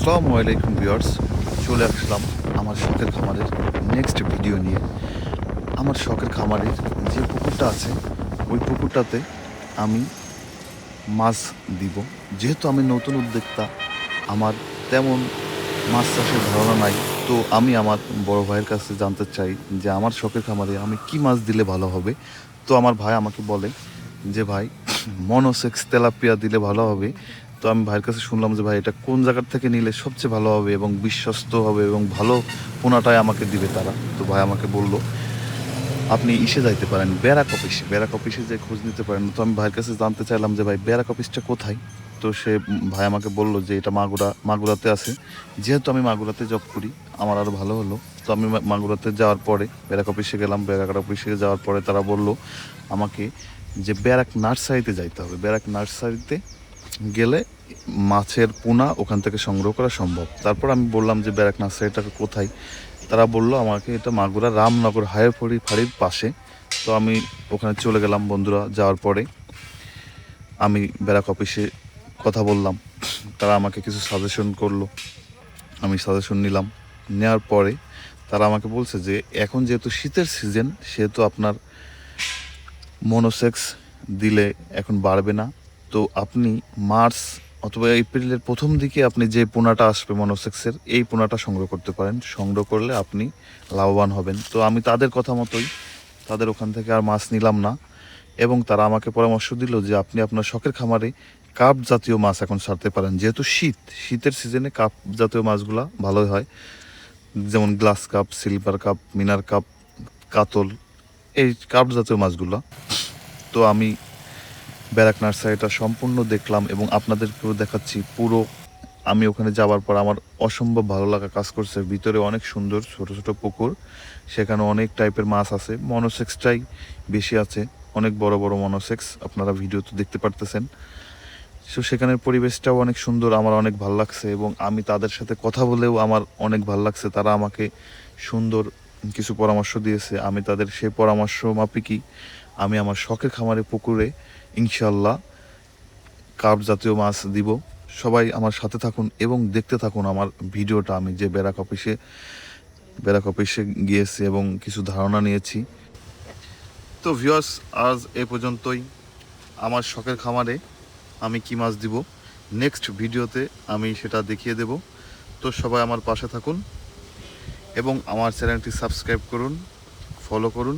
আসসালামু আলাইকুম ভিউয়ার্স, চলে আসলাম আমার শখের খামারের নেক্সট ভিডিও নিয়ে। আমার শখের খামারের যে পুকুরটা আছে, ওই পুকুরটাতে আমি মাছ দিব। যেহেতু আমি নতুন উদ্যোক্তা, আমার তেমন মাছ চাষের ধারণা নাই। তো আমি আমার বড় ভাইয়ের কাছে জানতে চাই যে আমার শখের খামারে আমি কি মাছ দিলে ভালো হবে? তো আমার ভাই আমাকে বলে যে, ভাই, মনোসেক্স তেলাপিয়া দিলে ভালো হবে। তো আমি ভাইয়ের কাছে শুনলাম যে, ভাই, এটা কোন জায়গার থেকে নিলে সবচেয়ে ভালো হবে এবং বিশ্বস্ত হবে এবং ভালো পোনাটাই আমাকে দিবে তারা? তো ভাই আমাকে বলল, আপনি ইসে যাইতে পারেন ব্যারাক অফিসে ব্যারাক অফিসে যে খোঁজ নিতে পারেন। তো আমি ভাইয়ের কাছে জানতে চাইলাম যে, ভাই ব্যারাক অফিসটা কোথায়? তো সে ভাই আমাকে বলল যে, এটা মাগুরা, মাগুরাতে আছে। যেহেতু আমি মাগুরাতে জব করি, আমার আরও ভালো হলো। তো আমি মাগুরাতে যাওয়ার পরে ব্যারাক অফিসে গেলাম ব্যারাক অফিসে যাওয়ার পরে তারা বলল, আমাকে যে ব্যারাক নার্সারিতে যাইতে হবে। ব্যারাক নার্সারিতে গেলে মাছের পোনা ওখান থেকে সংগ্রহ করা সম্ভব। তারপর আমি বললাম যে, ব্যারাক নার্সারিটা কোথায়? তারা বলল, আমাকে এটা মাগুরা রামনগর হায়ার ফড়ি ফাড়ির পাশে। তো আমি ওখানে চলে গেলাম বন্ধুরা যাওয়ার পরে। আমি ব্যারাক অফিসে কথা বললাম। তারা আমাকে কিছু সাজেশন করল। আমি সাজেশন নিলাম। নেওয়ার পরে তারা আমাকে বলছে যে, এখন যেহেতু শীতের সিজন সেহেতু আপনার মনোসেক্স দিলে এখন বাড়বে না। তো আপনি মার্চ অথবা এপ্রিলের প্রথম দিকে আপনি যে পোনাটা আসবে মনোসেক্সের, এই পোনাটা সংগ্রহ করতে পারেন। সংগ্রহ করলে আপনি লাভবান হবেন। তো আমি তাদের কথা মতোই তাদের ওখান থেকে আর মাছ নিলাম না এবং তারা আমাকে পরামর্শ দিল যে আপনি আপনার শখের খামারে কাপ জাতীয় মাছ এখন ছাড়তে পারেন। যেহেতু শীত, শীতের সিজনে কাপ জাতীয় মাছগুলা ভালোই হয়। যেমন গ্লাস কাপ সিলভার কাপ মিনার কাপ কাতল, এই কাপ জাতীয় মাছগুলো। তো আমি ব্যারাক নার্সারিটা সম্পূর্ণ দেখলাম এবং আপনাদেরকেও দেখাচ্ছি পুরো। আমি ওখানে যাওয়ার পর আমার অসম্ভব ভালো লাগা কাজ করছে। ভিতরে অনেক সুন্দর ছোট ছোট পুকুর। সেখানে অনেক টাইপের মাছ আছে। মনোসেক্সটাই বেশি আছে। অনেক বড় বড় মনোসেক্স আপনারা ভিডিও তো দেখতে পারতেছেন। সো সেখানের পরিবেশটাও অনেক সুন্দর, আমার অনেক ভালো লাগছে এবং আমি তাদের সাথে কথা বলেও আমার অনেক ভালো লাগছে। তারা আমাকে সুন্দর কিছু পরামর্শ দিয়েছে। আমি তাদের সেই পরামর্শ মাফিকই। আমি আমার শখের খামারে, পুকুরে ইনশাল্লাহ কার্প জাতীয় মাছ দিব। সবাই আমার সাথে থাকুন এবং দেখতে থাকুন আমার ভিডিওটা। আমি যে ব্যারাক অফিসে ব্যারাক অফিসে গিয়েছি এবং কিছু ধারণা নিয়েছি। তো ভিউয়ার্স আজ এ পর্যন্তই। আমার শখের খামারে আমি কি মাছ দিব? নেক্সট ভিডিওতে আমি সেটা দেখিয়ে দেব। তো সবাই আমার পাশে থাকুন এবং আমার চ্যানেলটি সাবস্ক্রাইব করুন ফলো করুন।